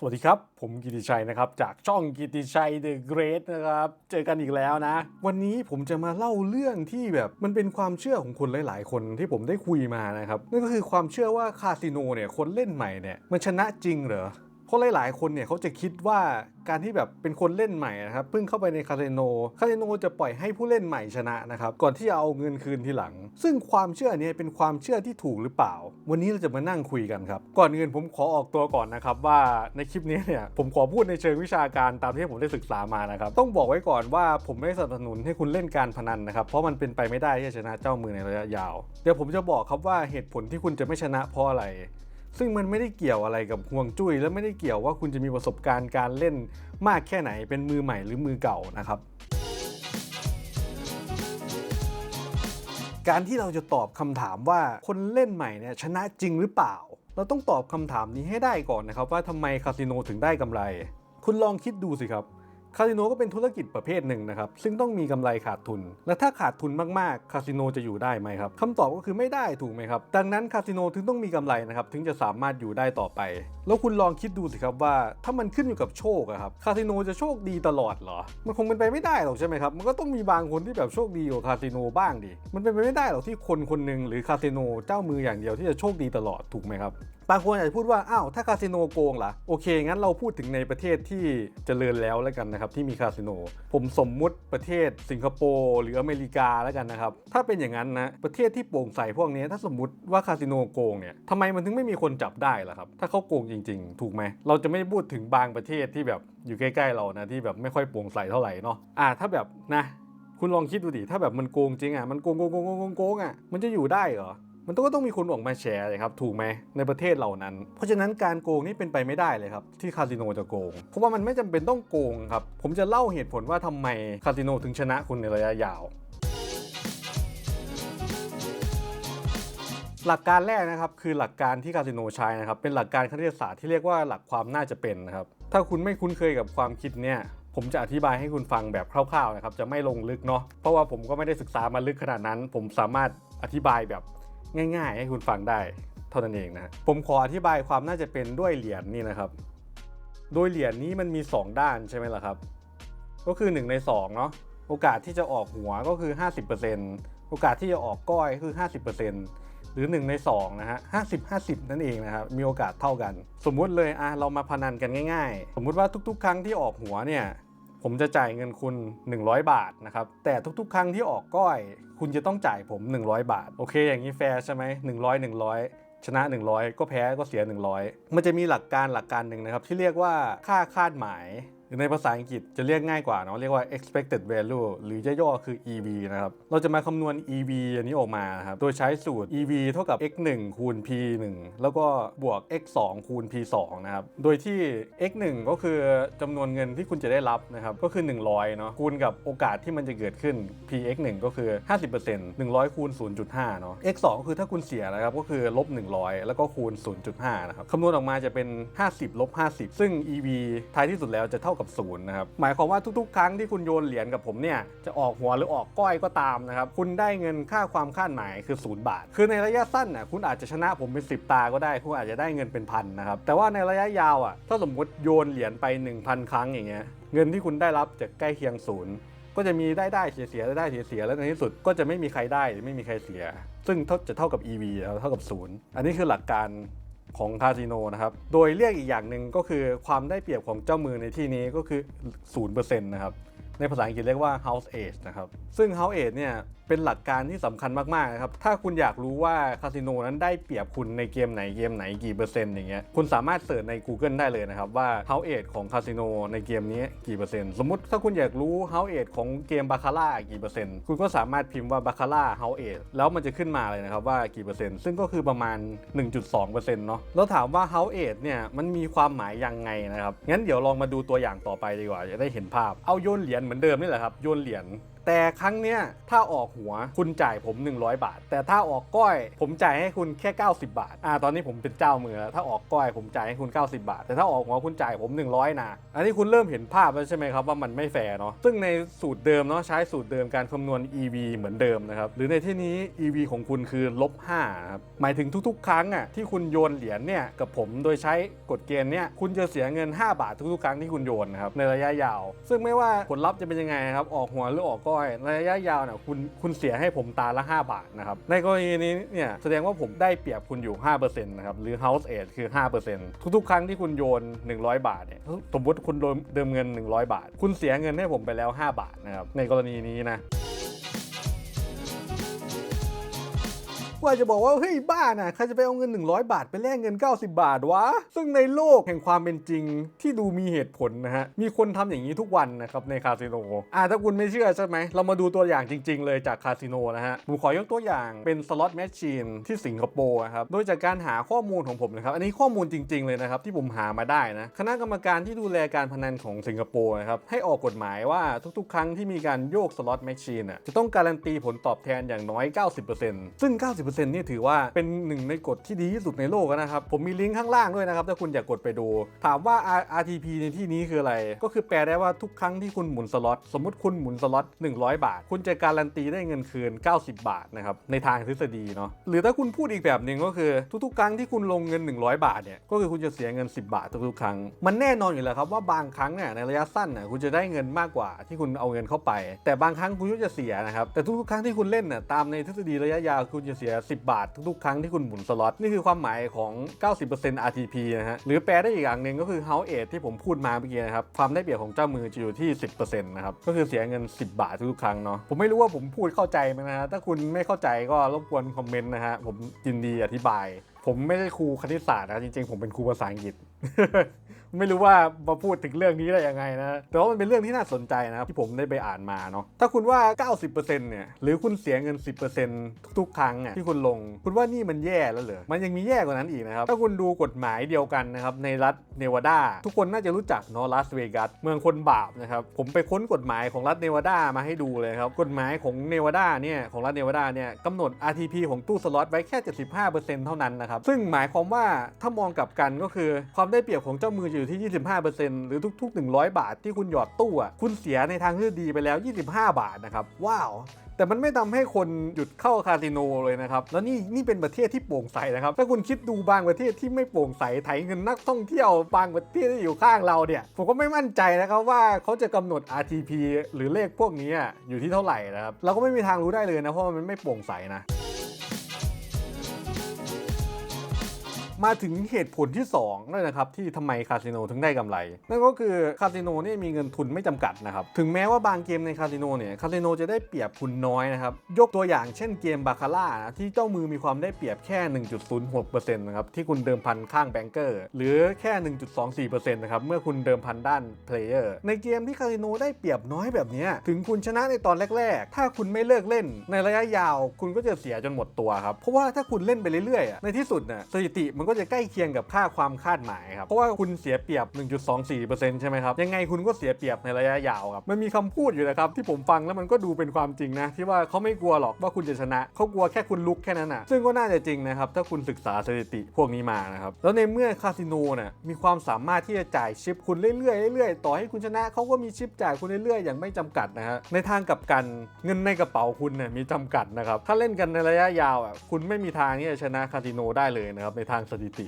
สวัสดีครับ ผมกิติชัยนะครับ จากช่องกิติชัย The Great นะครับ เจอกันอีกแล้วนะ วันนี้ผมจะมาเล่าเรื่องที่แบบมันเป็นความเชื่อของคนหลาย ๆ คนที่ผมได้คุยมานะครับนั่นก็คือความเชื่อว่าคาสิโนเนี่ยคนเล่นใหม่เนี่ยมันชนะจริงเหรอ เพราะหลาย ๆ คนเนี่ยเขาจะคิดว่าการที่แบบเป็นคนเล่นใหม่นะครับเพิ่งเข้าไปในคาสิโนคาสิโนจะปล่อยให้ผู้เล่นใหม่ชนะนะครับก่อนที่จะเอาเงินคืนทีหลัง ซึ่งความเชื่อเนี้เป็นความเชื่อที่ถูกหรือเปล่า วันนี้เราจะมานั่งคุยกันครับ ก่อนอื่นผมขอออกตัวก่อนนะครับว่าในคลิปนี้เนี่ยผมขอพูดในเชิงวิชาการตามที่ผมได้ศึกษามานะครับต้องบอกไว้ก่อนว่าผมไม่สนับสนุนให้คุณเล่นการพนันนะครับเพราะมันเป็นไปไม่ได้ที่จะชนะเจ้ามือในระยะยาว เดี๋ยวผมจะบอกครับว่าเหตุผลที่คุณจะไม่ชนะเพราะอะไร ซึ่งมันไม่ได้เกี่ยวอะไรกับห่วงจุ้ยและไม่ได้เกี่ยวว่าคุณจะมีประสบการณ์การเล่นมากแค่ไหนเป็นมือใหม่หรือมือเก่านะครับการที่เราจะตอบคำถามว่าคนเล่นใหม่เนี่ยชนะจริงหรือเปล่า เราต้องตอบคำถามนี้ให้ได้ก่อนนะครับว่าทำไมคาสิโนถึงได้กำไร คุณลองคิดดูสิครับ คาสิโนก็เป็นธุรกิจประเภทหนึ่งนะครับ ซึ่งต้องมีกำไรขาดทุน และถ้าขาดทุนมากๆ คาสิโนจะอยู่ได้ไหมครับคำตอบก็คือไม่ได้ถูกไหมครับ ดังนั้นคาสิโนถึงต้องมีกำไรนะครับ ถึงจะสามารถอยู่ได้ต่อไป แล้วคุณลองคิดดูสิครับว่า ถ้ามันขึ้นอยู่กับโชคครับ คาสิโนจะโชคดีตลอดเหรอ มันคงเป็นไปไม่ได้หรอกใช่ไหมครับ มันก็ต้องมีบางคนที่แบบโชคดีกว่าคาสิโนบ้างดิ มันเป็นไปไม่ได้หรอกที่คนคนหนึ่งหรือคาสิโนเจ้ามืออย่างเดียวที่จะโชคดีตลอดถูกไหมครับ บางคนอาจจะพูดว่าอ้าวถ้าคาสิโนโกงล่ะโอเค งั้นเราพูดถึงในประเทศที่เจริญแล้วแล้วกันนะครับที่มีคาสิโน ผมสมมุติประเทศสิงคโปร์หรืออเมริกาแล้วกันนะครับถ้าเป็นอย่างนั้นนะประเทศที่โปร่งใสพวกนี้ถ้าสมมติว่าคาสิโนโกงเนี่ยทำไมมันถึงไม่มีคนจับได้ล่ะครับถ้าเขาโกงจริง ๆ ถูกไหมเราจะไม่พูดถึงบางประเทศที่แบบอยู่ใกล้ๆเรานะที่แบบไม่ค่อยโปร่งใสเท่าไหร่เนาะอ่าถ้าแบบนะคุณลองคิดดูดิ ถ้าแบบมันโกงจริงอะ มันโกงโกงโกงโกงโกงโกงอะ มันจะอยู่ได้เหรอ มันต้องก็ต้องมีคนออกมาแชร์เลยครับถูกไหมในประเทศเหล่านั้น เพราะฉะนั้นการโกงนี่เป็นไปไม่ได้เลยครับที่คาสิโนจะโกง เพราะว่ามันไม่จำเป็นต้องโกงครับ ผมจะเล่าเหตุผลว่าทำไมคาสิโนถึงชนะคุณในระยะยาวหลักการแรกนะครับคือหลักการที่คาสิโนใช้นะครับเป็นหลักการคณิตศาสตร์ที่เรียกว่าหลักความน่าจะเป็นนะครับถ้าคุณไม่คุ้นเคยกับความคิดเนี่ยผมจะอธิบายให้คุณฟังแบบคร่าวๆนะครับจะไม่ลงลึกเนาะเพราะว่าผมก็ไม่ได้ศึกษามาลึกขนาดนั้น ผมสามารถอธิบายแบบ ง่ายๆ ให้คุณฟังได้เท่านั้นเองนะผมขออธิบายความน่าจะเป็นด้วยเหรียญนี่นะครับ โดยเหรียญนี้มันมี 2 ด้านใช่ไหมล่ะครับ ก็คือ 1 ใน2เนาะโอกาสที่จะออกหัวก็คือ 50%โอกาสที่จะออกก้อยคือ 50%หรือ 1 ใน2นะฮะ50 50 นั่นเองนะครับ มีโอกาสเท่ากัน สมมุติเลยอะเรามาพนันกันง่าย ๆ สมมุติว่าทุก ๆ ครั้งที่ออกหัวเนี่ย ผมจะจ่ายเงินคุณ 100 บาทนะครับ แต่ทุกๆ ครั้งที่ออกก้อย คุณจะต้องจ่ายผม 100 บาท โอเค อย่างนี้แฟร์ใช่ไหม100 100ชนะ 100 ก็แพ้ก็เสีย 100 มันจะมีหลักการหลักการหนึ่งนะครับ ที่เรียกว่าค่าคาดหมาย ในภาษาอังกฤษจะเรียกง่ายกว่าเนาะเรียกว่า expected value หรือย่อๆคือ EV นะครับ เราจะมาคำนวณ EV อันนี้ออกมาครับ โดยใช้สูตร EV เท่ากับ x 1คูณ p 1แล้วก็บวก x 2คูณ p 2นะครับ โดยที่ x 1ก็คือจำนวนเงินที่คุณจะได้รับนะครับ ก็คือ 100เนาะคูณกับโอกาสที่มันจะเกิดขึ้น p x 1ก็คือ 50% 100คูณ0.5เนาะ x 2คือถ้าคุณเสียนะครับก็คือลบ100 แล้วก็คูณ 0.5นะครับคำนวณออกมาจะเป็น 50ลบ50 ซึ่ง EV ท้ายที่สุดแล้วจะเท่ากับศูนย์นะครับหมายความว่าทุกๆ ครั้งที่คุณโยนเหรียญกับผมเนี่ยจะออกหัวหรือออกก้อยก็ตามนะครับคุณได้เงินค่าความคาดหมายคือ 0 บาท คือในระยะสั้นน่ะคุณอาจจะชนะผมเป็น 10 ตาก็ได้ คุณอาจจะได้เงินเป็นพันนะครับแต่ว่าในระยะยาวอะถ้าสมมติโยนเหรียญไป 1,000 ครั้งอย่างเงี้ยเงินที่คุณได้รับจะใกล้เคียงศูนย์ก็จะมีได้ได้เสียเสียได้ได้เสียเสียแล้วในที่สุดก็จะไม่มีใครได้หรือไม่มีใครเสีย ซึ่งเท่าจะเท่ากับ EV แล้วเท่ากับศูนย์อันนี้คือหลักการ ของคาสิโนนะครับ โดยเรียกอีกอย่างหนึ่งก็คือความได้เปรียบของเจ้ามือในที่นี้ก็คือ 0%นะครับ ในภาษาอังกฤษเรียกว่า house age นะครับ ซึ่ง house age เนี่ย เป็นหลักการที่สำคัญมากๆนะครับ ถ้าคุณอยากรู้ว่าคาสิโนนั้นได้เปรียบคุณในเกมไหนเกมไหนกี่เปอร์เซ็นต์อย่างเงี้ย คุณสามารถเสิร์ชใน Google ได้เลยนะครับ ว่า house age ของคาสิโนในเกมนี้กี่เปอร์เซ็นต์ สมมติถ้าคุณอยากรู้ house age ของเกมบาคาร่ากี่เปอร์เซ็นต์ คุณก็สามารถพิมพ์ว่าบาคาร่า house age แล้วมันจะขึ้นมาเลยนะครับว่ากี่เปอร์เซ็นต์ ซึ่งก็คือประมาณ 1.2%เนาะ แล้วถามว่า house age เนี่ยมันมีความหมายยังไงนะครับ งั้นเดี๋ยวลองมาดูตัวอย่างต่อไปดีกว่าจะได้เห็นภาพ เอาโยนเหรียญเหมือนเดิมนี่แหละครับ โยนเหรียญ แต่ครั้งเนี้ยถ้าออกหัวคุณจ่ายผม 100 บาท แต่ถ้าออกก้อย ผมจ่ายให้คุณแค่ 90 บาทอ่าตอนนี้ผมเป็นเจ้ามือแล้วถ้าออกก้อยผมจ่ายให้คุณ 90 บาท แต่ถ้าออกหัวคุณจ่ายผม 100นะอันนี้คุณเริ่มเห็นภาพแล้วใช่ไหมครับว่ามันไม่แฟร์เนาะซึ่งในสูตรเดิมเนาะใช้สูตรเดิมการคำนวณ EV เหมือนเดิมนะครับหรือในที่นี้ EV ของคุณคือลบ5ครับหมายถึงทุกๆ ครั้งอะที่คุณโยนเหรียญเนี่ยกับผมโดยใช้กฎเกณฑ์เนี่ยคุณจะเสียเงิน 5 บาททุกๆ ครั้งที่คุณโยนนะครับในระยะยาว ซึ่งไม่ว่าผลลัพธ์จะเป็นยังไงครับออกหัวหรือออกก้อยอยระยะยาวเนี่ยคุณคุณเสียให้ผมตาละ 5 บาทนะครับ ในกรณีนี้เนี่ยแสดงว่าผมได้เปรียบคุณอยู่ 5%นะครับ หรือ house age คือ 5%ทุกๆ ครั้งที่คุณโยน 100 บาทเนี่ยสมมติคุณเดิมเงิน 100 บาท คุณเสียเงินให้ผมไปแล้ว 5 บาทนะครับในกรณีนี้นะ ว่าจะบอกว่าเฮ้ยบ้าน่ะใครจะไปเอาเงิน 100 บาทไปแลกเงิน 90 บาทวะ ซึ่งในโลกแห่งความเป็นจริงที่ดูมีเหตุผลนะฮะ มีคนทำอย่างนี้ทุกวันนะครับในคาสิโนอ่าถ้าคุณไม่เชื่อใช่ไหม เรามาดูตัวอย่างจริง ๆ เลยจากคาสิโนนะฮะ ผมขอยกตัวอย่างเป็นสล็อตแมชชีนที่สิงคโปร์นะครับ โดยจากการหาข้อมูลของผมนะครับ อันนี้ข้อมูลจริง ๆ เลยนะครับที่ผมหามาได้นะ คณะกรรมการที่ดูแลการพนันของสิงคโปร์นะครับให้ออกกฎหมายว่าทุกๆ ครั้งที่มีการโยกสล็อตแมชชีนอะจะต้องการันตีผลตอบแทนอย่างน้อย 90%ซึ่ง 90%นี่ถือว่าเป็นหนึ่งในกฎที่ดีที่สุดในโลกนะครับ ผมมีลิงก์ข้างล่างด้วยนะครับ ถ้าคุณอยากกดไปดู ถามว่า R- RTP ในที่นี้คืออะไร ก็คือแปลได้ว่าทุกครั้งที่คุณหมุนสล็อต สมมติคุณหมุนสล็อต 100 บาท คุณจะการันตีได้เงินคืน 90 บาทนะครับ ในทางทฤษฎีเนาะ หรือถ้าคุณพูดอีกแบบหนึ่งก็คือทุกๆ ครั้งที่คุณลงเงิน 100 บาทเนี่ย ก็คือคุณจะเสียเงิน 10 บาททุกๆ ครั้ง มันแน่นอนอยู่แล้วครับว่าบางครั้งเนี่ยในระยะสั้นน่ะคุณจะได้เงินมากกว่าที่คุณเอาเงินเข้าไป แต่บางครั้งคุณก็จะเสียนะครับ แต่ทุกๆ ครั้งที่คุณเล่นน่ะตามในทฤษฎีระยะยาวคุณจะเสีย10 บาททุกๆครั้งที่คุณหมุนสล็อตนี่คือความหมายของ 90% RTP นะฮะหรือแปลได้อีกอย่างหนึ่งก็คือ House Age ที่ผมพูดมาเมื่อกี้นะครับความได้เปรียบของเจ้ามือจะอยู่ที่ 10%นะครับก็คือเสียเงิน 10 บาททุกๆครั้งเนาะผมไม่รู้ว่าผมพูดเข้าใจไหมนะฮะถ้าคุณไม่เข้าใจก็รบกวนคอมเมนต์นะฮะผมยินดีอธิบาย ผมไม่ได้ครูคณิตศาสตร์นะจริงๆ ผมเป็นครูภาษาอังกฤษ ไม่รู้ว่ามาพูดถึงเรื่องนี้ได้ยังไงนะ แต่ว่ามันเป็นเรื่องที่น่าสนใจนะครับที่ผมได้ไปอ่านมาเนาะ ถ้าคุณว่า 90%เนี่ย หรือคุณเสียเงิน 10%ทุกๆครั้งอะที่คุณลง คุณว่านี่มันแย่แล้วเหรอ มันยังมีแย่กว่านั้นอีกนะครับ ถ้าคุณดูกฎหมายเดียวกันนะครับในรัฐเนวาดา ทุกคนน่าจะรู้จักเนาะลาสเวกัสเมืองคนบาปนะครับ ผมไปค้นกฎหมายของรัฐเนวาดามาให้ดูเลยครับ กฎหมายของเนวาดาเนี่ยของรัฐเนวาดาเนี่ยกำหนด RTP ของตู้สล็อตไว้แค่ 75%เท่านั้นนะครับ ซึ่งหมายความว่าถ้ามองกลับกันก็คือความได้เปรียบของเจ้ามืออยู่ที่ 25%หรือทุก ๆ 100 บาทที่คุณหยอดตู้อะคุณเสียในทางที่ดีไปแล้ว 25 บาทนะครับ ว้าวแต่มันไม่ทำให้คนหยุดเข้าคาสิโนเลยนะครับ แล้วนี่นี่เป็นประเทศที่โปร่งใสนะครับ ถ้าคุณคิดดูบางประเทศที่ไม่โปร่งใสไถเงินนักท่องเที่ยวบางประเทศที่อยู่ข้างเราเนี่ย ผมก็ไม่มั่นใจนะครับว่าเขาจะกำหนด RTP หรือเลขพวกนี้อยู่ที่เท่าไหร่นะครับ เราก็ไม่มีทางรู้ได้เลยนะเพราะมันไม่โปร่งใสนะ มาถึงเหตุผลที่2นั่นนะครับที่ทำไมคาสิโนถึงได้กำไร นั่นก็คือคาสิโนเนี่ยมีเงินทุนไม่จำกัดนะครับถึงแม้ว่าบางเกมในคาสิโนเนี่ยคาสิโนจะได้เปรียบคุณน้อยนะครับยกตัวอย่างเช่นเกมบาคาร่านะที่เจ้ามือมีความได้เปรียบแค่ 1.06%นะครับที่คุณเดิมพันข้างแบงเกอร์ หรือแค่ 1.24%นะครับเมื่อคุณเดิมพันด้านเพลเยอร์ในเกมที่คาสิโนได้เปรียบน้อยแบบนี้ถึงคุณชนะในตอนแรก ๆ ถ้าคุณไม่เลิกเล่น ในระยะยาว คุณก็จะเสียจนหมดตัวครับเพราะว่าถ้าคุณเล่นไปเรื่อยๆในที่สุดน่ะสถิติมันก็จะใกล้เคียงกับค่าความคาดหมายครับ เพราะว่าคุณเสียเปรียบ 1.24%ใช่ไหมครับ ยังไงคุณก็เสียเปรียบในระยะยาวครับ มันมีคำพูดอยู่นะครับที่ผมฟังแล้วมันก็ดูเป็นความจริงนะ ที่ว่าเขาไม่กลัวหรอกว่าคุณจะชนะ เขากลัวแค่คุณลุกแค่นั้นอะซึ่งก็น่าจะจริงนะครับถ้าคุณศึกษาสถิติพวกนี้มานะครับ แล้วในเมื่อคาสิโนเนี่ยมีความสามารถที่จะจ่ายชิปคุณเรื่อยๆเรื่อยๆต่อให้คุณชนะเขาก็มีชิปจ่ายคุณเรื่อยๆอย่างไม่จำกัดนะฮะในทางกลับกันเงินในกระเป๋าคุณเนี่ยมีจำกัดนะครับถ้าเล่นกันในระยะยาวอะคุณไม่มีทางที่จะชนะคาสิโนได้เลยนะครับในทางสถิติ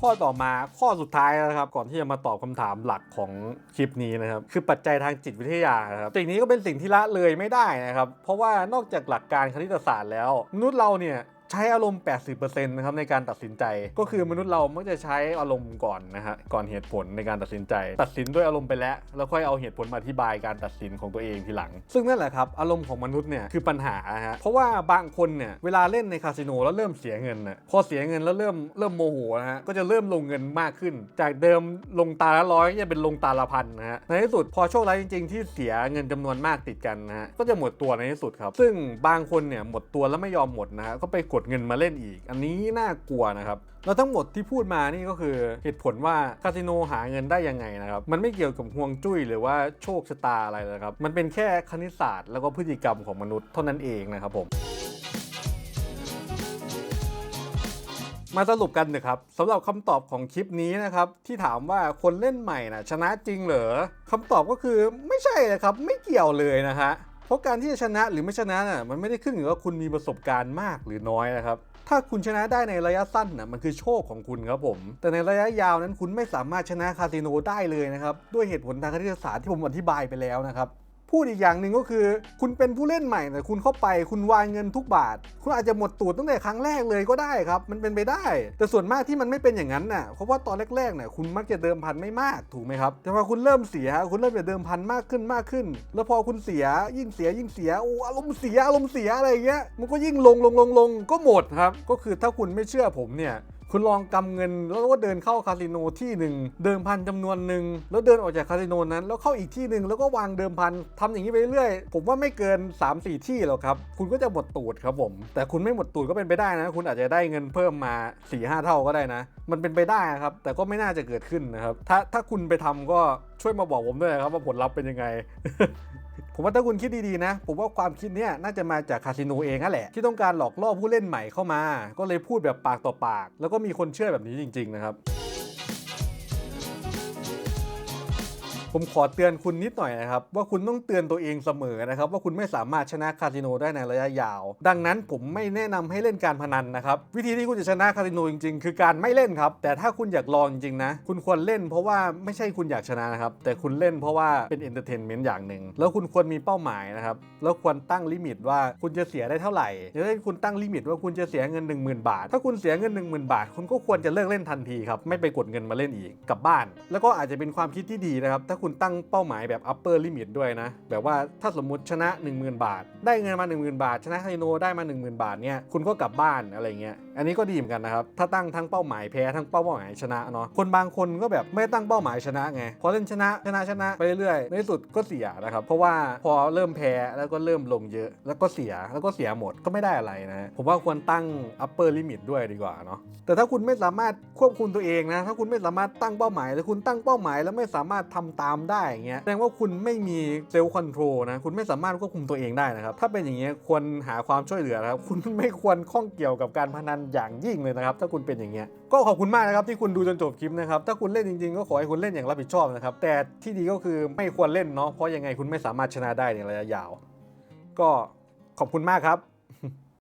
ข้อต่อมาข้อสุดท้ายนะครับ ก่อนที่จะมาตอบคำถามหลักของคลิปนี้นะครับ คือปัจจัยทางจิตวิทยานะครับสิ่งนี้ก็เป็นสิ่งที่ละเลยไม่ได้นะครับ เพราะว่านอกจากหลักการคณิตศาสตร์แล้วมนุษย์เราเนี่ย ใช้อารมณ์ 80%นะครับในการตัดสินใจ ก็คือมนุษย์เรามักจะใช้อารมณ์ก่อนนะฮะก่อนเหตุผลในการตัดสินใจ ตัดสินด้วยอารมณ์ไปแล้ว แล้วค่อยเอาเหตุผลมาอธิบายการตัดสินของตัวเองทีหลัง ซึ่งนั่นแหละครับอารมณ์ของมนุษย์เนี่ยคือปัญหาฮะเพราะว่าบางคนเนี่ยเวลาเล่นในคาสิโนแล้วเริ่มเสียเงินน่ะพอเสียเงินแล้วเริ่มเริ่มโมโหนะฮะก็จะเริ่มลงเงินมากขึ้น จากเดิมลงตาละร้อยจะเป็นลงตาละพันนะฮะในที่สุดพอโชคร้ายจริง ๆ ที่เสียเงินจำนวนมากติดกันนะฮะก็จะหมดตัวในที่สุดครับ ซึ่งบางคนเนี่ยหมดตัวแล้วไม่ยอมหมดนะฮะก็ไปกดดเงินมาเล่นอีก อันนี้น่ากลัวนะครับแล้วทั้งหมดที่พูดมานี่ก็คือเหตุผลว่าคาสิโนหาเงินได้ยังไงนะครับมันไม่เกี่ยวกับห่วงจุ้ยหรือว่าโชคชะตาอะไรนะครับมันเป็นแค่คณิตศาสตร์แล้วก็พฤติกรรมของมนุษย์เท่านั้นเองนะครับผมมาสรุปกันนะครับสำหรับคำตอบของคลิปนี้นะครับ ที่ถามว่าคนเล่นใหม่นะชนะจริงเหรอคำตอบก็คือไม่ใช่นะครับ ไม่เกี่ยวเลยนะฮะ ราะการที่จะชนะหรือไม่ชนะน่ะมันไม่ได้ขึ้นอยู่กับว่าคุณมีประสบการณ์มากหรือน้อยนะครับถ้าคุณชนะได้ในระยะสั้นน่ะมันคือโชคของคุณครับผม แต่ในระยะยาวนั้นคุณไม่สามารถชนะคาสิโนได้เลยนะครับ ด้วยเหตุผลทางคณิตศาสตร์ที่ผมอธิบายไปแล้วนะครับ พูดอีกอย่างหนึ่งก็คือ คุณเป็นผู้เล่นใหม่แต่คุณเข้าไปคุณวางเงินทุกบาท คุณอาจจะหมดตูดตั้งแต่ครั้งแรกเลยก็ได้ครับ มันเป็นไปได้ แต่ส่วนมากที่มันไม่เป็นอย่างนั้นน่ะเพราะว่าตอนแรกๆเนี่ยคุณมักจะเดิมพันไม่มากถูกไหมครับแต่พอคุณเริ่มเสียคุณเริ่มจะเดิมพันมากขึ้นมากขึ้น แล้วพอคุณเสียยิ่งเสียยิ่งเสียโอ้อารมณ์เสียอารมณ์เสียอะไรเงี้ยมันก็ยิ่งลงลงลงลงก็หมดครับก็คือถ้าคุณไม่เชื่อผมเนี่ย คุณลองกำเงินแล้วก็เดินเข้าคาสิโนที่หนึ่งเดิมพันจำนวนหนึ่งแล้วเดินออกจากคาสิโนนั้น แล้วเข้าอีกที่หนึ่งแล้วก็วางเดิมพันทำอย่างนี้ไปเรื่อยผมว่าไม่เกิน 3-4 ที่หรอกครับ คุณก็จะหมดตูดครับผม แต่คุณไม่หมดตูดก็เป็นไปได้นะ คุณอาจจะได้เงินเพิ่มมา4ี่ห้าเท่าก็ได้นะ มันเป็นไปได้ครับ แต่ก็ไม่น่าจะเกิดขึ้นนะครับ ถ้าถ้าคุณไปทำก็ช่วยมาบอกผมด้วยนะครับว่าผลลัพธ์เป็นยังไง ผมว่าถ้าคุณคิดดีๆนะ ผมว่าความคิดเนี้ยน่าจะมาจากคาสิโนเองนั่นแหละ ที่ต้องการหลอกล่อผู้เล่นใหม่เข้ามา ก็เลยพูดแบบปากต่อปาก แล้วก็มีคนเชื่อแบบนี้จริง ๆ นะครับ ผมขอเตือนคุณนิดหน่อยนะครับ ว่าคุณต้องเตือนตัวเองเสมอนะครับ ว่าคุณไม่สามารถชนะคาสิโนได้ในระยะยาว ดังนั้นผมไม่แนะนำให้เล่นการพนันนะครับ วิธีที่คุณจะชนะคาสิโนจริงๆ คือการไม่เล่นครับ แต่ถ้าคุณอยากลองจริงๆนะ คุณควรเล่นเพราะว่าไม่ใช่คุณอยากชนะนะครับ แต่คุณเล่นเพราะว่าเป็นเอนเตอร์เทนเมนต์อย่างหนึ่งแล้วคุณควรมีเป้าหมายนะครับแล้วควรตั้งลิมิตว่าคุณจะเสียได้เท่าไหร่อย่างเช่นคุณตั้งลิมิตว่าคุณจะเสียเงิน 1 0,000 บาท ถ้าคุณเสียเงิน 1 0,000 บาท คุณก็ควรจะเลิกเล่นทันทีครับไม่ไปกดเงินมาเล่นอีกกลับบ้าน แล้วก็อาจจะเป็นความคิดที่ดีนะครับถ้าคุณตั้งเป้าหมายแบบ upper limit ด้วยนะ แบบว่าถ้าสมมุติชนะ 10,000 บาท ได้เงินมา 10,000 บาท ชนะคาสิโนได้มา 10,000 บาทเนี่ยคุณก็กลับบ้านอะไรเงี้ยอันนี้ก็ดีเหมือนกันนะครับ ถ้าตั้งทั้งเป้าหมายแพ้ทั้งเป้าหมายชนะเนาะคนบางคนก็แบบไม่ตั้งเป้าหมายชนะไงพอเล่นชนะชนะชนะไปเรื่อยในที่สุดก็เสียนะครับเพราะว่าพอเริ่มแพ้แล้วก็เริ่มลงเยอะ แล้วก็เสียแล้วก็เสียหมดก็ไม่ได้อะไรนะผมว่าควรตั้ง upper limit ด้วยดีกว่าเนาะแต่ถ้าคุณไม่สามารถควบคุมตัวเองนะถ้าคุณไม่สามารถตั้งเป้าหมายหรือคุณตั้งเป้าหมายแล้วไม่สามารถทำตามได้อย่างเงี้ยแสดงว่าคุณไม่มีเซลล์คอนโทรลนะคุณไม่สามารถควบคุมตัวเองได้นะครับถ้าเป็นอย่างเงี้ยควรหาความช่วยเหลือนะครับคุณไม่ควรข้องเกี่ยวกับการพนันอย่างยิ่งเลยนะครับถ้าคุณเป็นอย่างเงี้ยก็ขอบคุณมากนะครับที่คุณดูจนจบคลิปนะครับถ้าคุณเล่นจริงๆ ก็ขอให้คุณเล่นอย่างรับผิดชอบนะครับแต่ที่ดีก็คือไม่ควรเล่นเนาะเพราะยังไงคุณไม่สามารถชนะได้ในระยะยาว ก็ขอบคุณมากครับ